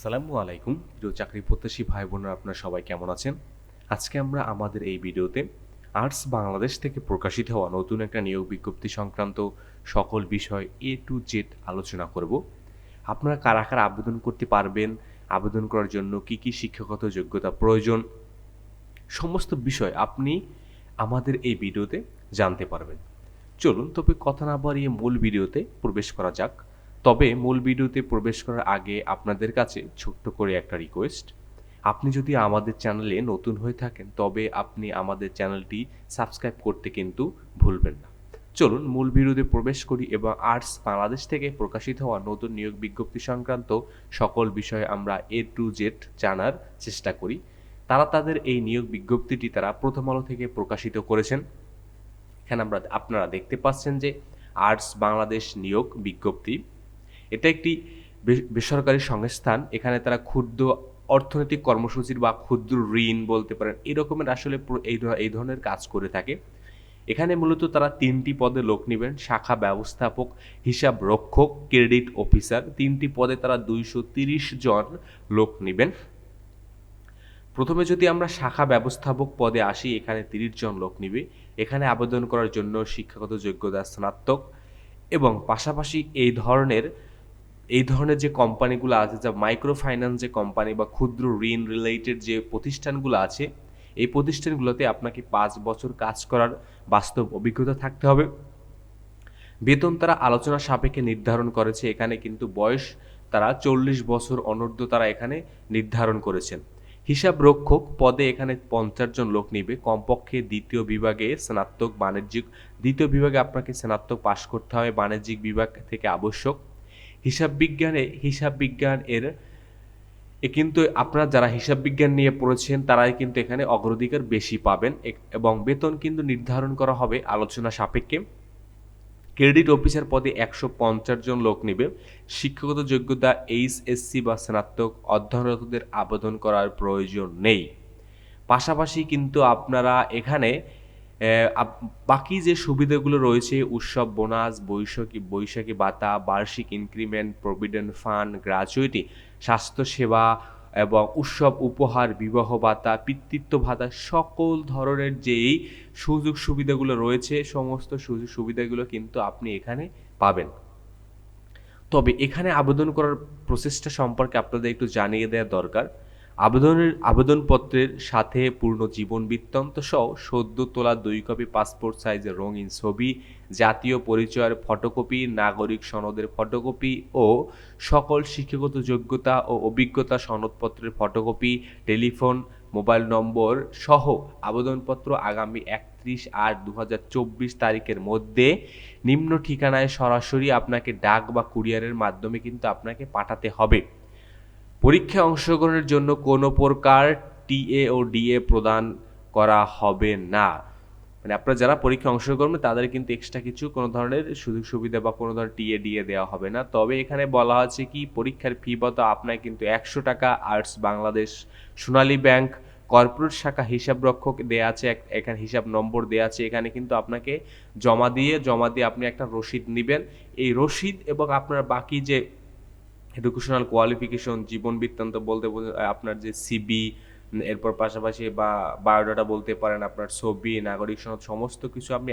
আসসালামু আলাইকুম, প্রিয় চাকরি প্রত্যাশী ভাই বোনেরা আপনারা সবাই কেমন আছেন? আজকে আমরা আমাদের এই ভিডিওতে আর্টস বাংলাদেশ থেকে প্রকাশিত হওয়া নতুন একটা নিয়োগ বিজ্ঞপ্তি সংক্রান্ত সকল বিষয় এ টু জেড আলোচনা করব। আপনারা কারা কারা আবেদন করতে পারবেন, আবেদন করার জন্য কি কি শিক্ষাগত যোগ্যতা প্রয়োজন, সমস্ত বিষয় আপনি আমাদের এই ভিডিওতে জানতে পারবেন। চলুন তবে কথা না বাড়িয়ে মূল ভিডিওতে প্রবেশ করা যাক। তবে মূল ভিডিওতে প্রবেশ করার আগে আপনাদের কাছে ছোট্ট করে একটা রিকোয়েস্ট আপনি যদি আমাদের চ্যানেলে নতুন হয়ে থাকেন, তবে আপনি আমাদের চ্যানেলটি সাবস্ক্রাইব করতে কিন্তু ভুলবেন না। চলুন মূল ভিডিওতে প্রবেশ করি এবং আর্টস বাংলাদেশ থেকে প্রকাশিত হওয়া নতুন নিয়োগ বিজ্ঞপ্তি সংক্রান্ত সকল বিষয়ে আমরা এ টু জেড জানার চেষ্টা করি। তারা তাদের এই নিয়োগ বিজ্ঞপ্তিটি তারা প্রথম আলো থেকে প্রকাশিত করেছেন। এখানে আমরা, আপনারা দেখতে পাচ্ছেন যে আর্টস বাংলাদেশ নিয়োগ বিজ্ঞপ্তি এটা একটি বেসরকারি সংস্থান। এখানে তারা ক্ষুদ্র অর্থনৈতিক কর্মসূচির বা ক্ষুদ্র ঋণ বলতে পারেন, এই রকমের আসলে এই ধরনের কাজ করে থাকে। এখানে মূলত তারা তিনটি পদে লোক নেবেন, শাখা ব্যবস্থাপক, হিসাব রক্ষক, ক্রেডিট অফিসার। তিনটি পদে তারা দুইশো তিরিশ জন লোক নেবেন। প্রথমে যদি আমরা শাখা ব্যবস্থাপক পদে আসি, এখানে তিরিশ জন লোক নিবে। এখানে আবেদন করার জন্য শিক্ষাগত যোগ্যতা স্নাতক এবং পাশাপাশি এই ধরনের এই ধরনের যে কোম্পানিগুলো আছে, যা মাইক্রো ফাইন্যান্স যে কোম্পানি বা ক্ষুদ্র ঋণ রিলেটেড যে প্রতিষ্ঠানগুলো আছে, এই প্রতিষ্ঠানগুলোতে আপনাকে পাঁচ বছর কাজ করার বাস্তব অভিজ্ঞতা থাকতে হবে। বেতন তারা আলোচনা সাপেক্ষে নির্ধারণ করেছে, এখানে কিন্তু বয়স তারা চল্লিশ বছর অনূর্ধ্ব তারা এখানে নির্ধারণ করেছেন। হিসাব রক্ষক পদে এখানে পঞ্চাশ জন লোক নিবে, কমপক্ষে দ্বিতীয় বিভাগে স্নাতক, বাণিজ্যিক, দ্বিতীয় বিভাগে আপনাকে স্নাতক পাশ করতে হবে, বাণিজ্যিক বিভাগ থেকে আবশ্যক। হিসাব বিজ্ঞানে, হিসাব বিজ্ঞান এর কিন্তু আপনারা যারা হিসাব বিজ্ঞান নিয়ে পড়েছেন, তারাই কিন্তু এখানে অগ্রাধিকার বেশি পাবেন এবং বেতন কিন্তু নির্ধারণ করা হবে আলোচনা সাপেক্ষে। ক্রেডিট অফিসার পদে একশো পঞ্চাশ জন লোক নেবে। শিক্ষাগত যোগ্যতা এইচ এইচএসসি বা স্নাতক অধ্যয়নরতদের আবেদন করার প্রয়োজন নেই। পাশাপাশি কিন্তু আপনারা এখানে বাকি যে সুবিধাগুলো রয়েছে, উৎসব, বোনাস, বৈশাখী বৈশাখী ভাতা, বার্ষিক ইনক্রিমেন্ট প্রভিডেন্ট ফান্ড গ্র্যাচুইটি স্বাস্থ্যসেবা এবং উৎসব, উপহার, বিবাহ ভাতা, পিতৃত্ব ভাতা, সকল ধরনের যেই সুযোগ সুবিধাগুলো রয়েছে, সমস্ত সুযোগ সুবিধাগুলো কিন্তু আপনি এখানে পাবেন। তবে এখানে আবেদন করার প্রসেসটা সম্পর্কে আপনাদের একটু জানিয়ে দেওয়া দরকার। আবেদনের আবেদনপত্রের সাথে পূর্ণ জীবন বৃত্তান্ত সহ সদ্য তোলা দুই কপি পাসপোর্ট সাইজের রঙিন ছবি, জাতীয় পরিচয়ের ফটোকপি, নাগরিক সনদের ফটোকপি ও সকল শিক্ষাগত যোগ্যতা ও অভিজ্ঞতা সনদপত্রের ফটোকপি, টেলিফোন, মোবাইল নম্বর সহ আবেদনপত্র আগামী একত্রিশ আট দু হাজার চব্বিশ তারিখের মধ্যে নিম্ন ঠিকানায় সরাসরি আপনাকে ডাক বা কুরিয়ারের মাধ্যমে কিন্তু আপনাকে পাঠাতে হবে। পরীক্ষায় অংশগ্রহণের জন্য কোনো প্রকার টিএ ও ডিএ প্রদান করা হবে না। মানে আপনারা যারা পরীক্ষা অংশগ্রহণ তাদের কিন্তু এক্সট্রা কিছু কোনো ধরনের সুযোগ সুবিধা বা কোনো ধরনের টিএ ডিএ দেওয়া হবে না। তবে এখানে বলা আছে কি, পরীক্ষার ফি বতো আপনার কিন্তু একশো টাকা arts, Bangladesh Sonali bank corporate শাখা হিসাব রক্ষক দেয়া আছে এখানে হিসাব নম্বর দেওয়া আছে। এখানে কিন্তু আপনাকে জমা দিয়ে জমা দিয়ে আপনি একটা রসিদ নেবেন। এই রসিদ এবং আপনার বাকি যে এডুকেশনাল কোয়ালিফিকেশন জীবন বৃত্তান্ত বলতে আপনার যে সিবি এরপর পাশাপাশি বা বায়োডাটা বলতে পারেন, আপনার ছবি, নাগরিক সনদ, সমস্ত কিছু আপনি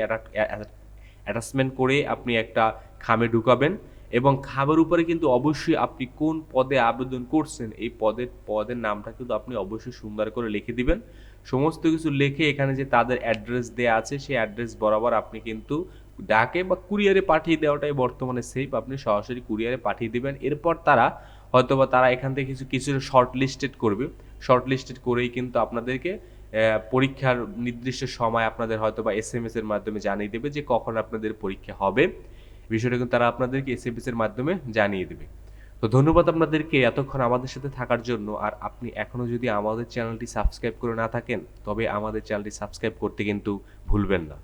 অ্যাটাচমেন্ট করে আপনি একটা খামে ঢুকাবেন এবং খামের উপরে কিন্তু অবশ্যই আপনি কোন পদে আবেদন করছেন, এই পদের পদের নামটা কিন্তু আপনি অবশ্যই সুন্দর করে লিখে দিবেন। সমস্ত কিছু লিখে এখানে যে তাদের অ্যাড্রেস দেওয়া আছে, সেই অ্যাড্রেস বরাবর আপনি কিন্তু ডাকে বা কুরিয়ারে পাঠিয়ে দেওয়াটাই বর্তমানে সেফ আপনি সরাসরি কুরিয়ারে পাঠিয়ে দেবেন। এরপর তারা হয়তো বা তারা এখান থেকে কিছু কিছু শর্ট লিস্টেড করবে। শর্ট লিস্টেড করেই কিন্তু আপনাদেরকে পরীক্ষার নির্দিষ্ট সময় আপনাদের হয়তো বা এস এম এস এর মাধ্যমে জানিয়ে দেবে যে কখন আপনাদের পরীক্ষা হবে। বিষয়টা কিন্তু তারা আপনাদেরকে এস এম এস এর মাধ্যমে জানিয়ে দেবে। তো ধন্যবাদ আপনাদেরকে এতক্ষণ আমাদের সাথে থাকার জন্য। আর আপনি এখনও যদি আমাদের চ্যানেলটি সাবস্ক্রাইব করে না থাকেন, তবে আমাদের চ্যানেলটি সাবস্ক্রাইব করতে কিন্তু ভুলবেন না।